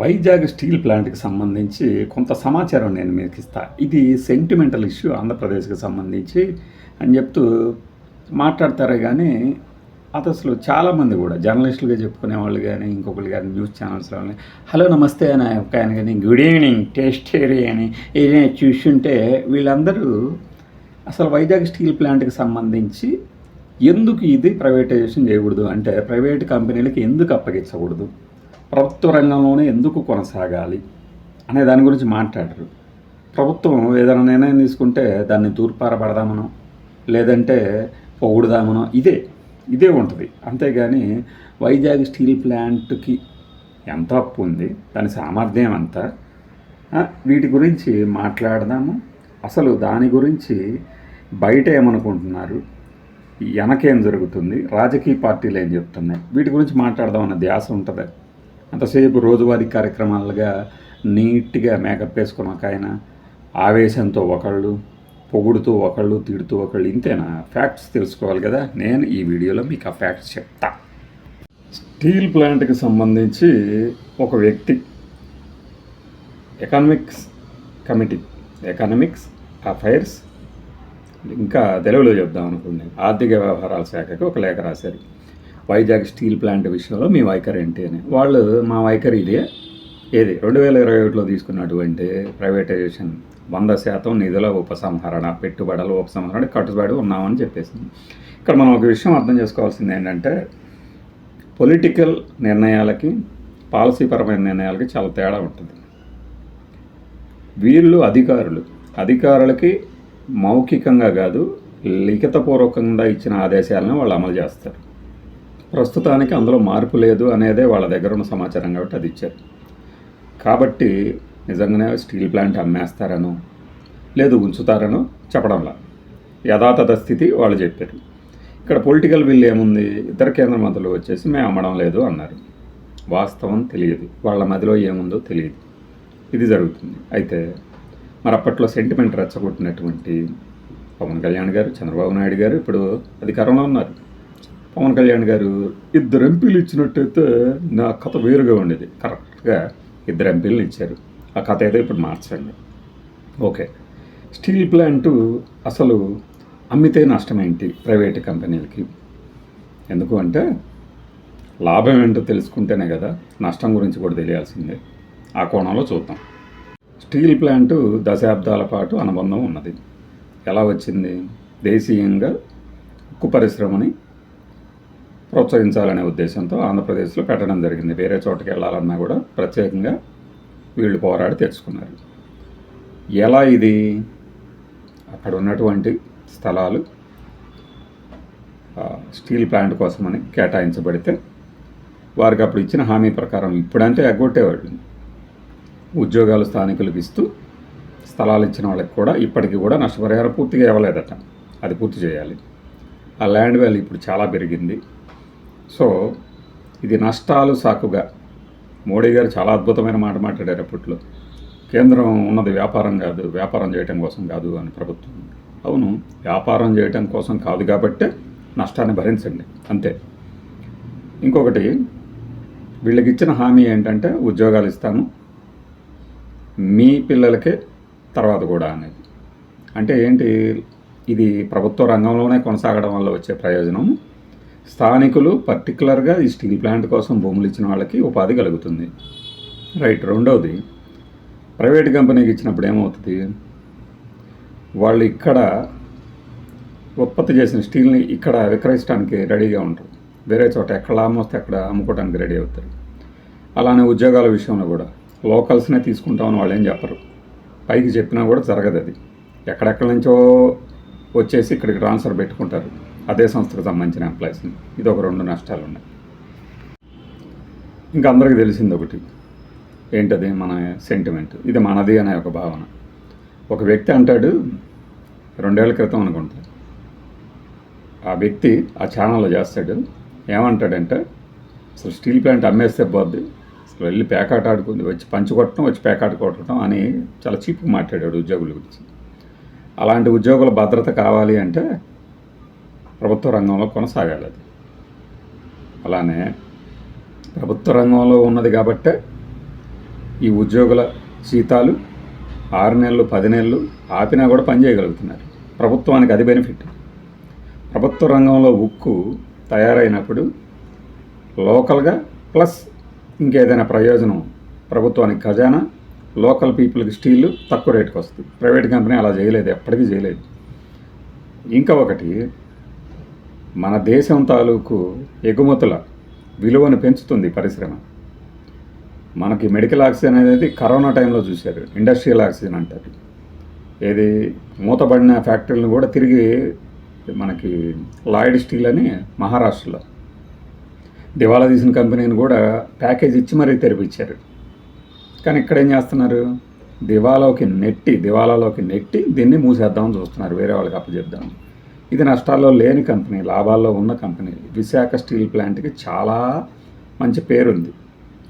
Vizag steel ప్లాంట్కి సంబంధించి కొంత సమాచారం నేను మీకు ఇస్తా. ఇది సెంటిమెంటల్ ఇష్యూ ఆంధ్రప్రదేశ్కి సంబంధించి అని చెప్తూ మాట్లాడతారే కానీ అతసలు అసలు చాలామంది కూడా జర్నలిస్టులుగా చెప్పుకునే వాళ్ళు కానీ ఇంకొకరు కానీ న్యూస్ ఛానల్స్ వాళ్ళని హలో నమస్తే అని ఒక ఆయన కానీ గుడ్ ఈవినింగ్ టేస్ట్ ఏరియా అని ఏదైనా చూస్తుంటే వీళ్ళందరూ అసలు వైజాగ్ స్టీల్ ప్లాంట్కి సంబంధించి ఎందుకు ఇది ప్రైవేటైజేషన్ చేయకూడదు? అంటే ప్రైవేట్ కంపెనీలకు ఎందుకు అప్పగించకూడదు? ప్రభుత్వ రంగంలోనే ఎందుకు కొనసాగాలి అనే దాని గురించి మాట్లాడరు. ప్రభుత్వం ఏదైనా నిర్ణయం తీసుకుంటే దాన్ని తూర్పారపడదామనో లేదంటే పొగుడుదామనో ఇదే ఇదే ఉంటుంది. అంతేగాని వైజాగ్ స్టీల్ ప్లాంట్కి ఎంత అప్పు ఉంది దాని సామర్థ్యం ఎంత? వీటి గురించి మాట్లాడదాము. అసలు దాని గురించి బయట ఏమనుకుంటున్నారు? వెనకేం జరుగుతుంది? రాజకీయ పార్టీలు ఏం చెప్తున్నాయి? వీటి గురించి మాట్లాడదాం అన్న ధ్యాస ఉంటుంది? అంతసేపు రోజువారీ కార్యక్రమాలుగా నీట్గా మేకప్ వేసుకున్న ఒక ఆయన ఆవేశంతో ఒకళ్ళు పొగుడుతూ ఒకళ్ళు తిడుతూ ఒకళ్ళు ఇంతేనా? ఫ్యాక్ట్స్ తెలుసుకోవాలి కదా. నేను ఈ వీడియోలో మీకు ఆ ఫ్యాక్ట్స్ చెప్తా. స్టీల్ ప్లాంట్కి సంబంధించి ఒక వ్యక్తి ఎకనామిక్స్ కమిటీ ఎకనామిక్స్ అఫైర్స్ ఇంకా తెలుగులో చెప్దాం అనుకోండి ఆర్థిక వ్యవహారాల శాఖకి ఒక లేఖ రాశారు. వైజాగ్ స్టీల్ ప్లాంట్ విషయంలో మీ వైఖరి ఏంటి అని. వాళ్ళు మా వైఖరి ఇదే. ఏది? రెండు వేల ఇరవై ఒకటిలో తీసుకున్నటువంటి ప్రైవేటైజేషన్ వంద శాతం నిధుల ఉపసంహరణ పెట్టుబడుల ఉపసంహరణ కట్టుబడి ఉన్నామని చెప్పేసింది ఇక్కడ మనం ఒక విషయం అర్థం చేసుకోవాల్సింది ఏంటంటే పొలిటికల్ నిర్ణయాలకి పాలసీపరమైన నిర్ణయాలకి చాలా తేడా ఉంటుంది. వీళ్ళు అధికారులు. అధికారులకి మౌఖికంగా కాదు లిఖితపూర్వకంగా ఇచ్చిన ఆదేశాలను వాళ్ళు అమలు చేస్తారు. ప్రస్తుతానికి అందులో మార్పు లేదు అనేదే వాళ్ళ దగ్గర ఉన్న సమాచారం కాబట్టి అది ఇచ్చారు. కాబట్టి నిజంగానే స్టీల్ ప్లాంట్ అమ్మేస్తారనో లేదు ఉంచుతారనో చెప్పడంలా యథాతథ స్థితి వాళ్ళు చెప్పారు. ఇక్కడ పొలిటికల్ బిల్ ఏముంది? ఇతర కేంద్ర మంత్రులు వచ్చేసి మేము అమ్మడం లేదు అన్నారు. వాస్తవం తెలియదు. వాళ్ళ మదిలో ఏముందో తెలియదు. ఇది జరుగుతుంది. అయితే మరి అప్పట్లో సెంటిమెంట్ రెచ్చగొట్టినటువంటి పవన్ కళ్యాణ్ గారు చంద్రబాబు నాయుడు గారు ఇప్పుడు అధికారంలో ఉన్నారు. పవన్ కళ్యాణ్ గారు ఇద్దరు ఎంపీలు ఇచ్చినట్టయితే నా కథ వేరుగా ఉండేది. కరెక్ట్గా ఇద్దరు ఎంపీలను ఇచ్చారు. ఆ కథ అయితే ఇప్పుడు మార్చండి. ఓకే. స్టీల్ ప్లాంట్ అసలు అమ్మితే నష్టం ఏంటి ప్రైవేట్ కంపెనీలకి? ఎందుకు అంటే లాభం ఏంటో తెలుసుకుంటేనే కదా నష్టం గురించి కూడా తెలియాల్సిందే. ఆ కోణంలో చూద్దాం. స్టీల్ ప్లాంట్ దశాబ్దాల పాటు అనుబంధం ఉన్నది. ఎలా వచ్చింది? దేశీయంగా ఉక్కు పరిశ్రమని ప్రోత్సహించాలనే ఉద్దేశంతో ఆంధ్రప్రదేశ్లో పెట్టడం జరిగింది. వేరే చోటకి వెళ్ళాలన్నా కూడా ప్రత్యేకంగా వీళ్ళు పోరాడి తెచ్చుకున్నారు. ఎలా ఇది? అక్కడ ఉన్నటువంటి స్థలాలు స్టీల్ ప్లాంట్ కోసమని కేటాయించబడితే వారికి అప్పుడు ఇచ్చిన హామీ ప్రకారం ఇప్పుడంటే ఎగ్గొట్టేవాళ్ళు. ఉద్యోగాలు స్థానికులకు ఇస్తూ స్థలాలు ఇచ్చిన వాళ్ళకి కూడా ఇప్పటికి కూడా నష్టపరిహారం పూర్తిగా ఇవ్వలేదట. అది పూర్తి చేయాలి. ఆ ల్యాండ్ వాల్యూ ఇప్పుడు చాలా పెరిగింది. సో ఇది నష్టాలు సాకుగా. మోడీ గారు చాలా అద్భుతమైన మాట మాట్లాడారు అప్పట్లో. కేంద్రం ఉన్నది వ్యాపారం కాదు వ్యాపారం చేయటం కోసం కాదు అని ప్రభుత్వం. అవును వ్యాపారం చేయటం కోసం కాదు కాబట్టే నష్టాన్ని భరించండి అంతే. ఇంకొకటి వీళ్ళకి ఇచ్చిన హామీ ఏంటంటే ఉద్యోగాలు ఇస్తాను మీ పిల్లలకే తర్వాత కూడా అనేది. అంటే ఏంటి ఇది ప్రభుత్వ రంగంలోనే కొనసాగడం వల్ల వచ్చే ప్రయోజనం స్థానికులు పర్టికులర్గా ఈ స్టీల్ ప్లాంట్ కోసం భూములు ఇచ్చిన వాళ్ళకి ఉపాధి కలుగుతుంది. రైట్ రెండవది ప్రైవేట్ కంపెనీకి ఇచ్చినప్పుడు ఏమవుతుంది? వాళ్ళు ఇక్కడ ఉత్పత్తి చేసిన స్టీల్ని ఇక్కడ విక్రయించడానికి రెడీగా ఉంటారు వేరే చోట ఎక్కడ లాభం వస్తే అక్కడ అమ్ముకోవడానికి రెడీ అవుతారు. అలానే ఉద్యోగాల విషయంలో కూడా. లోకల్స్నే తీసుకుంటామని వాళ్ళు ఏం చెప్పరు. పైకి చెప్పినా కూడా జరగదు అది ఎక్కడెక్కడి నుంచో వచ్చేసి ఇక్కడికి ట్రాన్స్ఫర్ పెట్టుకుంటారు. అదే సంస్థకు సంబంధించిన ఎంప్లాయీస్ని ఇది ఒక రెండు నష్టాలు ఉన్నాయి. ఇంకా అందరికీ తెలిసింది ఒకటి. ఏంటది? మన సెంటిమెంట్ ఇది మనది అనే ఒక భావన. ఒక వ్యక్తి అంటాడు రెండేళ్ళ క్రితం అనుకుంటా. ఆ వ్యక్తి ఆ ఛానల్లో చేస్తాడు. ఏమంటాడంటే అసలు స్టీల్ ప్లాంట్ అమ్మేస్తే పోద్ది. అసలు వెళ్ళి పేకాట ఆడుకుంది. వచ్చి పంచి కొట్టడం వచ్చి పేకాట కొట్టడం అని చాలా చీప్గా మాట్లాడాడు ఉద్యోగుల గురించి. అలాంటి ఉద్యోగుల భద్రత కావాలి అంటే ప్రభుత్వ రంగంలో కొనసాగాలి అది. అలానే ప్రభుత్వ రంగంలో ఉన్నది కాబట్టే ఈ ఉద్యోగుల జీతాలు ఆరు నెలలు పది నెలలు ఆపినా కూడా పని చేయగలుగుతున్నారు. ప్రభుత్వానికి అది బెనిఫిట్. ప్రభుత్వ రంగంలో ఉక్కు తయారైనప్పుడు లోకల్గా ప్లస్ ఇంకేదైనా ప్రయోజనం ప్రభుత్వానికి ఖజానా లోకల్ పీపుల్కి స్టీల్ తక్కువ రేటుకి వస్తుంది ప్రైవేట్ కంపెనీ అలా చేయలేదు ఎప్పటికీ చేయలేదు. ఇంకా ఒకటి మన దేశం తాలూకు ఎగుమతుల విలువను పెంచుతుంది పరిశ్రమ. మనకి మెడికల్ ఆక్సిజన్ అనేది కరోనా టైంలో చూశారు ఇండస్ట్రియల్ ఆక్సిజన్ అంటారు. ఏది మూతబడిన ఫ్యాక్టరీలను కూడా తిరిగి మనకి లాయిడ్ స్టీల్ అని మహారాష్ట్రలో. దివాలా తీసిన కంపెనీని కూడా ప్యాకేజ్ ఇచ్చి మరీ తెరిపించారు. కానీ ఇక్కడ ఏం చేస్తున్నారు? దివాలోకి నెట్టి దివాలాలోకి నెట్టి దీన్ని మూసేద్దామని చూస్తున్నారు. వేరే వాళ్ళకి అప్పచెప్దామని. ఇది నష్టాల్లో లేని కంపెనీ లాభాల్లో ఉన్న కంపెనీ. విశాఖ స్టీల్ ప్లాంట్కి చాలా మంచి పేరుంది.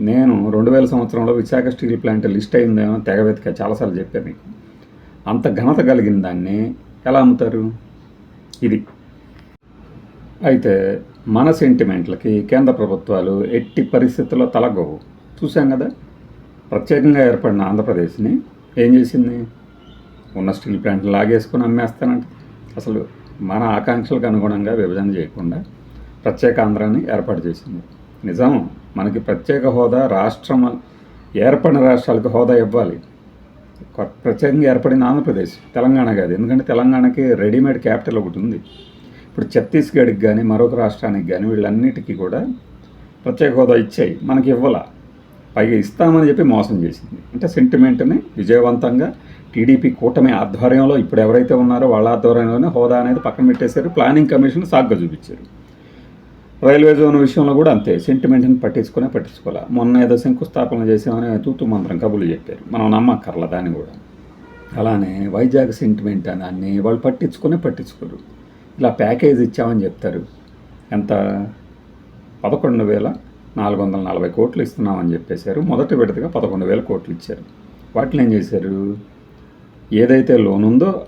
నేను రెండు వేల సంవత్సరంలో విశాఖ స్టీల్ ప్లాంట్ లిస్ట్ అయిందేమో తెగ వెతిక చాలాసార్లు చెప్పాను మీకు. అంత ఘనత కలిగిన దాన్ని ఎలా అమ్ముతారు? ఇది. అయితే మన సెంటిమెంట్లకి కేంద్ర ప్రభుత్వాలు ఎట్టి పరిస్థితుల్లో తలగవు. చూసాం కదా? ప్రత్యేకంగా ఏర్పడిన ఆంధ్రప్రదేశ్ని ఏం చేసింది? ఉన్న స్టీల్ ప్లాంట్లు లాగేసుకొని అమ్మేస్తానంట. అసలు మన ఆకాంక్షలకు అనుగుణంగా విభజన చేయకుండా ప్రత్యేక ఆంధ్రాన్ని ఏర్పాటు చేసింది. నిజం మనకి ప్రత్యేక హోదా రాష్ట్రం ఏర్పడిన రాష్ట్రాలకు హోదా ఇవ్వాలి. ప్రత్యేకంగా ఏర్పడిన ఆంధ్రప్రదేశ్ తెలంగాణ కాదు. ఎందుకంటే తెలంగాణకి రెడీమేడ్ క్యాపిటల్ ఒకటి ఉంది. ఇప్పుడు ఛత్తీస్గఢ్కి కానీ మరొక రాష్ట్రానికి కానీ వీళ్ళన్నిటికీ కూడా ప్రత్యేక హోదా ఇచ్చాయి. మనకి ఇవ్వాల. పైగా ఇస్తామని చెప్పి మోసం చేసింది. అంటే సెంటిమెంట్ని విజయవంతంగా టీడీపీ కూటమి ఆధ్వర్యంలో ఇప్పుడు ఎవరైతే ఉన్నారో వాళ్ళ ఆధ్వర్యంలోనే హోదా అనేది పక్కన పెట్టేశారు. ప్లానింగ్ కమిషన్ సాగ్గా చూపించారు. రైల్వే జోన్ విషయంలో కూడా అంతే. సెంటిమెంట్ని పట్టించుకునే పట్టించుకోవాలి మొన్న ఏదో శంకుస్థాపన చేసామని తూతు మంత్రం కబులు చెప్పారు. మనం నమ్మక్కర్ల దాన్ని కూడా. అలానే వైజాగ్ సెంటిమెంట్ అని అన్ని వాళ్ళు పట్టించుకునే పట్టించుకోరు. ఇలా ప్యాకేజ్ ఇచ్చామని చెప్తారు. ఎంత? పదకొండు వేల నాలుగు వందల నలభై కోట్లు ఇస్తున్నామని చెప్పేశారు. మొదటి విడతగా పదకొండు వేల కోట్లు ఇచ్చారు. వాటిని ఏం చేశారు? ఏదైతే లోన్ ఉందో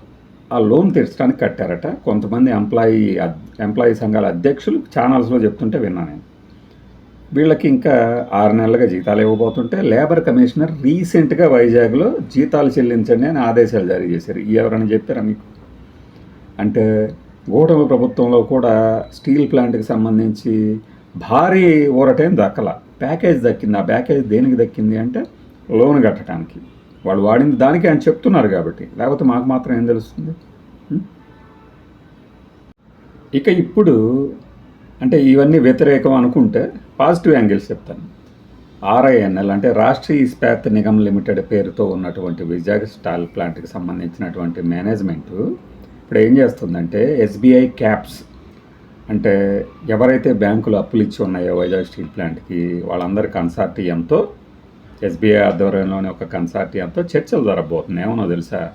ఆ లోన్ తీర్చడానికి కట్టారట. కొంతమంది ఎంప్లాయీ ఎంప్లాయీ సంఘాల అధ్యక్షులు ఛానల్స్లో చెప్తుంటే విన్నా నేను. వీళ్ళకి ఇంకా ఆరు నెలలుగా జీతాలు ఇవ్వబోతుంటే లేబర్ కమిషనర్ రీసెంట్గా వైజాగ్లో జీతాలు చెల్లించండి అని ఆదేశాలు జారీ చేశారు. ఈ ఎవరైనా చెప్పారా మీకు? అంటే గూటమి ప్రభుత్వంలో కూడా స్టీల్ ప్లాంట్కి సంబంధించి భారీ ఊరటేం దక్కల. ప్యాకేజ్ దక్కింది. ఆ ప్యాకేజ్ దేనికి దక్కింది అంటే లోన్ కట్టడానికి. వాళ్ళు వాడింది దానికి ఆయన చెప్తున్నారు కాబట్టి. లేకపోతే మాకు మాత్రం ఏం తెలుస్తుంది? ఇక ఇప్పుడు అంటే ఇవన్నీ వ్యతిరేకం అనుకుంటే పాజిటివ్ యాంగిల్స్ చెప్తాను. ఆర్ఐఎన్ఎల్ అంటే రాష్ట్రీయ ఇస్పాత్ నిగమ్ లిమిటెడ్ పేరుతో ఉన్నటువంటి విజయ్ స్టాల్ ప్లాంట్కి సంబంధించినటువంటి మేనేజ్మెంట్ ఇప్పుడు ఏం చేస్తుందంటే ఎస్బీఐ క్యాప్స్ అంటే ఎవరైతే బ్యాంకులు అప్పులు ఇచ్చి ఉన్నాయో వైజాగ్ స్టీల్ ప్లాంట్కి వాళ్ళందరి కన్సార్టియంతో ఎస్బీఐ ఆధ్వర్యంలోని ఒక కన్సార్టియంతో చర్చలు జరగబోతున్నాయి. ఏమన్నా తెలుసా?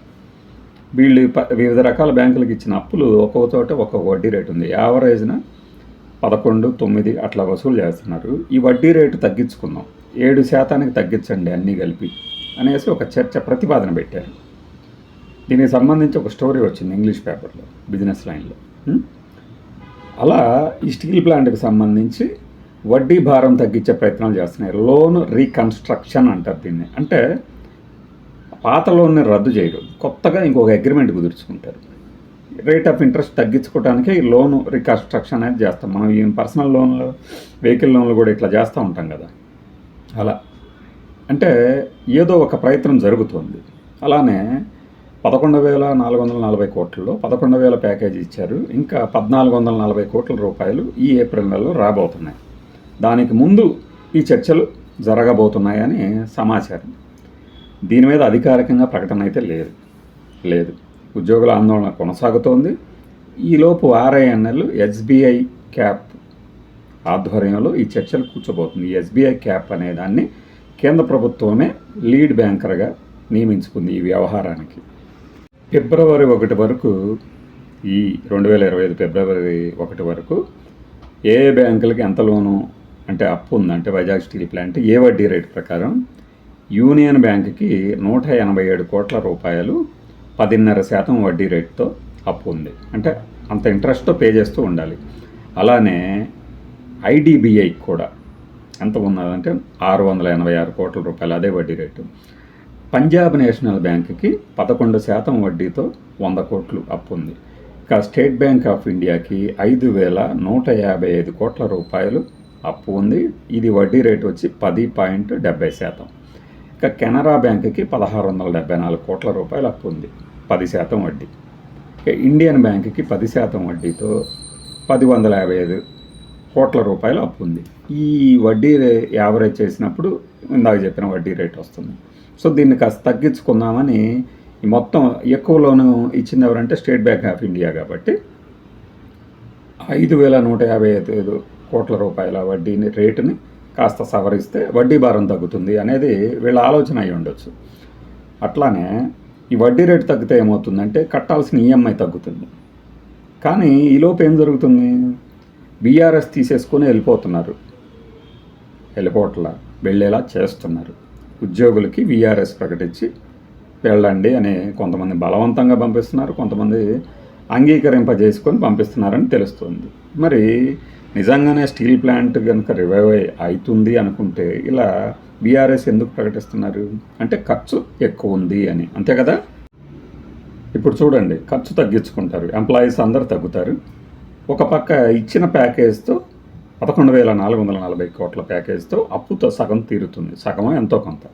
వీళ్ళు వివిధ రకాల బ్యాంకులకు ఇచ్చిన అప్పులు ఒక్కొక్క చోట ఒక్కొక్క వడ్డీ రేటు ఉంది. యావరేజ్న పదకొండు తొమ్మిది అట్లా వసూలు చేస్తున్నారు. ఈ వడ్డీ రేటు తగ్గించుకుందాం. ఏడు శాతానికి తగ్గించండి అన్నీ కలిపి అనేసి ఒక చర్చ ప్రతిపాదన పెట్టారు. దీనికి సంబంధించి ఒక స్టోరీ వచ్చింది ఇంగ్లీష్ పేపర్లో బిజినెస్ లైన్లో. అలా ఈ స్టీల్ ప్లాంట్కి సంబంధించి వడ్డీ భారం తగ్గించే ప్రయత్నాలు చేస్తున్నాయి. లోన్ రీకన్స్ట్రక్షన్ అంటారు దీన్ని. అంటే పాత లోన్ని రద్దు చేయడం. కొత్తగా ఇంకొక అగ్రిమెంట్ కుదుర్చుకుంటారు. రేట్ ఆఫ్ ఇంట్రెస్ట్ తగ్గించుకోవడానికి ఈ లోన్ రికన్స్ట్రక్షన్ అనేది చేస్తాం. మనం ఈ పర్సనల్ లోన్లు వెహికల్ లోన్లు కూడా ఇట్లా చేస్తూ ఉంటాం కదా. అలా. అంటే ఏదో ఒక ప్రయత్నం జరుగుతుంది. అలానే పదకొండు వేల నాలుగు వందల నలభై కోట్లలో పదకొండు వేల ప్యాకేజీ ఇచ్చారు. ఇంకా పద్నాలుగు వందల నలభై కోట్ల రూపాయలు ఈ ఏప్రిల్ నెలలో రాబోతున్నాయి. దానికి ముందు ఈ చర్చలు జరగబోతున్నాయని సమాచారం. దీని మీద అధికారికంగా ప్రకటన అయితే లేదు. లేదు. ఉద్యోగుల ఆందోళన కొనసాగుతోంది. ఈలోపు ఆర్ఐఎన్ఎల్ ఎస్బీఐ క్యాప్ ఆధ్వర్యంలో ఈ చర్చలు కూర్చోబోతుంది. ఎస్బీఐ క్యాప్ అనే దాన్ని కేంద్ర ప్రభుత్వమే లీడ్ బ్యాంకర్గా నియమించుకుంది ఈ వ్యవహారానికి. ఫిబ్రవరి ఒకటి వరకు ఈ రెండు వేల ఇరవై ఐదు ఫిబ్రవరి ఒకటి వరకు ఏ బ్యాంకులకి ఎంత లోను అంటే అప్పు ఉందంటే వైజాగ్ స్టీల్ ప్లాంట్ ఏ వడ్డీ రేటు ప్రకారం యూనియన్ బ్యాంక్కి నూట ఎనభై ఏడు కోట్ల రూపాయలు పదిన్నర శాతం వడ్డీ రేటుతో అప్పు ఉంది. అంటే అంత ఇంట్రెస్ట్తో పే చేస్తూ ఉండాలి. అలానే ఐడిబిఐ కూడా ఎంత ఉన్నదంటే ఆరు వందల ఎనభై ఆరు కోట్ల రూపాయలు అదే వడ్డీ రేటు. పంజాబ్ నేషనల్ బ్యాంక్కి పదకొండు శాతం వడ్డీతో వంద కోట్లు అప్పు ఉంది. ఇక స్టేట్ బ్యాంక్ ఆఫ్ ఇండియాకి ఐదు వేల నూట యాభై ఐదు కోట్ల రూపాయలు అప్పు ఉంది. ఇది వడ్డీ రేటు వచ్చి పది పాయింట్ డెబ్బై శాతం. ఇక కెనరా బ్యాంకుకి పదహారు వందల డెబ్బై నాలుగు కోట్ల రూపాయలు అప్పు ఉంది. పది శాతం వడ్డీ. ఇక ఇండియన్ బ్యాంక్కి పది శాతం వడ్డీతో పది వందల యాభై ఐదు కోట్ల రూపాయలు అప్పు ఉంది. ఈ వడ్డీ యావరేజ్ చేసినప్పుడు ఇందాక చెప్పిన వడ్డీ రేట్ వస్తుంది. సో దీన్ని కాస్త తగ్గించుకుందామని మొత్తం ఎక్కువ లోను ఇచ్చింది ఎవరంటే స్టేట్ బ్యాంక్ ఆఫ్ ఇండియా కాబట్టి ఐదు వేల నూట యాభై ఐదు కోట్ల రూపాయల వడ్డీని రేటుని కాస్త సవరిస్తే వడ్డీ భారం తగ్గుతుంది అనేది వీళ్ళ ఆలోచన అయి ఉండొచ్చు. అట్లానే ఈ వడ్డీ రేటు తగ్గితే ఏమవుతుందంటే కట్టాల్సిన ఈఎంఐ తగ్గుతుంది. కానీ ఈలోపు ఏం జరుగుతుంది? బీఆర్ఎస్ తీసేసుకొని వెళ్ళిపోతున్నారు. వెళ్ళిపోవట్లా వెళ్ళేలా చేస్తున్నారు. ఉద్యోగులకి వీఆర్ఎస్ ప్రకటించి వెళ్ళండి అని కొంతమంది బలవంతంగా పంపిస్తున్నారు కొంతమంది అంగీకరింపజేసుకొని పంపిస్తున్నారని తెలుస్తుంది. మరి నిజంగానే స్టీల్ ప్లాంట్ కనుక రివైవ్ అవుతుంది అనుకుంటే ఇలా బీఆర్ఎస్ ఎందుకు ప్రకటిస్తున్నారు? అంటే ఖర్చు ఎక్కువ ఉంది అని. అంతే కదా? ఇప్పుడు చూడండి ఖర్చు తగ్గించుకుంటారు ఎంప్లాయీస్ అందరు తగ్గుతారు. ఒక పక్క ఇచ్చిన ప్యాకేజ్తో పదకొండు వేల నాలుగు వందల నలభై కోట్ల ప్యాకేజ్తో అప్పుతో సగం తీరుతుంది. సగమో ఎంతో కొంత.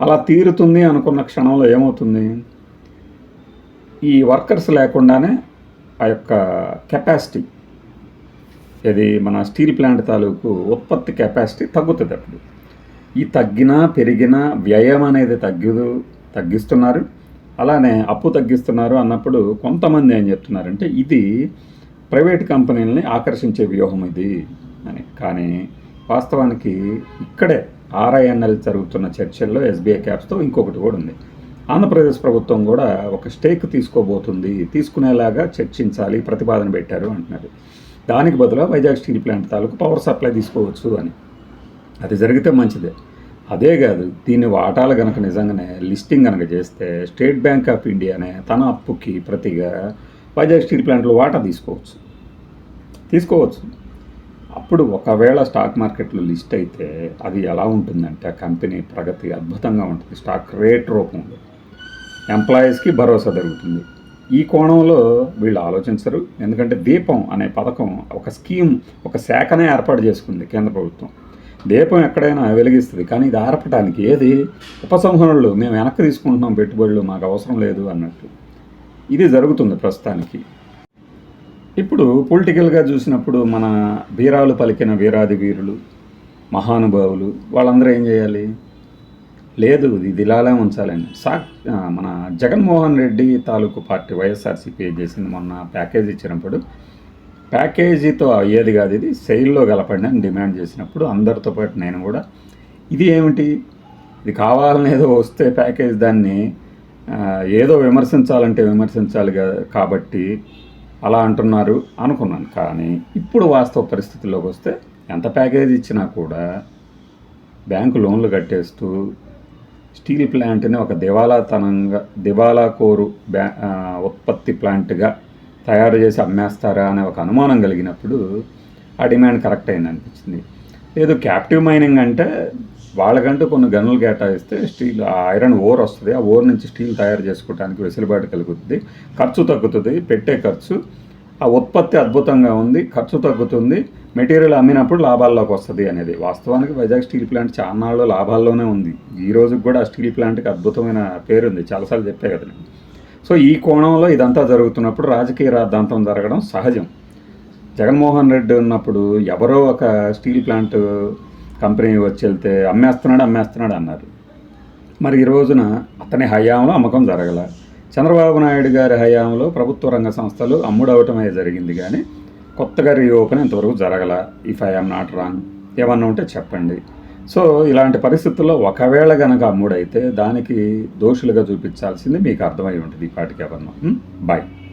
అలా తీరుతుంది అనుకున్న క్షణంలో ఏమవుతుంది? ఈ వర్కర్స్ లేకుండానే ఆ యొక్క కెపాసిటీ ఇది మన స్టీల్ ప్లాంట్ తాలూకు ఉత్పత్తి కెపాసిటీ తగ్గుతుంది అప్పుడు. ఈ తగ్గినా పెరిగినా వ్యయం అనేది తగ్గుదు తగ్గిస్తున్నారు. అలానే అప్పు తగ్గిస్తున్నారు అన్నప్పుడు కొంతమంది ఏం చెప్తున్నారంటే ఇది ప్రైవేట్ కంపెనీలని ఆకర్షించే వ్యూహం ఇది అని. కానీ వాస్తవానికి ఇక్కడే ఆర్ఐఎన్ఎల్ జరుగుతున్న చర్చల్లో ఎస్బీఐ క్యాప్స్తో ఇంకొకటి కూడా ఉంది. ఆంధ్రప్రదేశ్ ప్రభుత్వం కూడా ఒక స్టేక్ తీసుకోబోతుంది తీసుకునేలాగా చర్చించాలి ప్రతిపాదన పెట్టారు అంటున్నారు దానికి బదులుగా వైజాగ్ స్టీల్ ప్లాంట్ తాలూకు పవర్ సప్లై తీసుకోవచ్చు అని. అది జరిగితే మంచిదే. అదే కాదు దీన్ని వాటాలు కనుక నిజంగానే లిస్టింగ్ కనుక చేస్తే స్టేట్ బ్యాంక్ ఆఫ్ ఇండియానే తన అప్పుకి ప్రతిగా వైజాగ్ స్టీల్ ప్లాంట్లో వాటా తీసుకోవచ్చు. తీసుకోవచ్చు. అప్పుడు ఒకవేళ స్టాక్ మార్కెట్లో లిస్ట్ అయితే అది ఎలా ఉంటుందంటే ఆ కంపెనీ ప్రగతి అద్భుతంగా ఉంటుంది. స్టాక్ రేట్ రూపంలో. ఎంప్లాయీస్కి భరోసా దొరుకుతుంది. ఈ కోణంలో వీళ్ళు ఆలోచించరు. ఎందుకంటే దీపం అనే పథకం ఒక స్కీమ్ ఒక శాఖనే ఏర్పాటు చేసుకుంది కేంద్ర ప్రభుత్వం. దీపం ఎక్కడైనా వెలిగిస్తుంది. కానీ ఇది ఆర్పటానికి ఏది? ఉపసంహరణలు. మేము వెనక్కి తీసుకుంటున్నాం పెట్టుబడులు మాకు అవసరం లేదు అన్నట్టు. ఇది జరుగుతుంది ప్రస్తుతానికి. ఇప్పుడు పొలిటికల్గా చూసినప్పుడు మన వీరాలు పలికిన వీరాది వీరులు మహానుభావులు వాళ్ళందరూ ఏం చేయాలి? లేదు ఇది ఇలానే ఉంచాలని. సా మన జగన్మోహన్ రెడ్డి తాలూకు పార్టీ వైఎస్ఆర్సీపీ ఏం చేసింది? మొన్న ప్యాకేజ్ ఇచ్చినప్పుడు ప్యాకేజీతో అయ్యేది కాదు ఇది సెయిల్లో కలపండి అని డిమాండ్ చేసినప్పుడు అందరితో పాటు నేను కూడా ఇది ఏమిటి? ఇది కావాలనేదో వస్తే ప్యాకేజ్ దాన్ని ఏదో విమర్శించాలంటే విమర్శించాలి కాబట్టి అలా అంటున్నారు అనుకున్నాను. కానీ ఇప్పుడు వాస్తవ పరిస్థితుల్లోకి వస్తే ఎంత ప్యాకేజ్ ఇచ్చినా కూడా బ్యాంకు లోన్లు కట్టేస్తూ స్టీల్ ప్లాంట్ని ఒక దివాలాతనంగా దివాలా కోరు బ్యా ఉత్పత్తి ప్లాంట్గా తయారు చేసి అమ్మేస్తారా అనే ఒక అనుమానం కలిగినప్పుడు ఆ డిమాండ్ కరెక్ట్ అయింది అనిపించింది లేదు క్యాప్టివ్ మైనింగ్ అంటే వాళ్ళకంటూ కొన్ని గనులు కేటాయిస్తే స్టీల్ ఐరన్ ఓర్ వస్తుంది. ఆ ఓర్ నుంచి స్టీల్ తయారు చేసుకోవడానికి వెసులుబాటు కలుగుతుంది ఖర్చు తగ్గుతుంది. పెట్టే ఖర్చు ఆ ఉత్పత్తి అద్భుతంగా ఉంది ఖర్చు తగ్గుతుంది. మెటీరియల్ అమ్మినప్పుడు లాభాల్లోకి వస్తుంది అనేది. వాస్తవానికి వైజాగ్ స్టీల్ ప్లాంట్ చాలా నాళ్ళు లాభాల్లోనే ఉంది. ఈ రోజుకి కూడా ఆ స్టీల్ ప్లాంట్కి అద్భుతమైన పేరు ఉంది చాలాసార్లు చెప్పే కదా నేను. సో ఈ కోణంలో ఇదంతా జరుగుతున్నప్పుడు రాజకీయ రాద్ధాంతం జరగడం సహజం. జగన్మోహన్ రెడ్డి ఉన్నప్పుడు ఎవరో ఒక స్టీల్ ప్లాంట్ కంపెనీ వచ్చి వెళ్తే అమ్మేస్తున్నాడు అమ్మేస్తున్నాడు అన్నారు. మరి ఈ రోజున అతని హయాంలో అమ్మకం జరగల. చంద్రబాబు నాయుడు గారి హయాంలో ప్రభుత్వ రంగ సంస్థలు అమ్ముడవటమే జరిగింది కానీ కొత్తగా రీఓపెన్ ఇంతవరకు జరగల. If I am not wrong ఏమన్నా ఉంటే చెప్పండి. సో ఇలాంటి పరిస్థితుల్లో ఒకవేళ కనుక అమ్ముడైతే దానికి దోషులుగా చూపించాల్సింది మీకు అర్థమై ఉంటుంది ఈ పాటికి ఎవరన్నా బాయ్ hmm?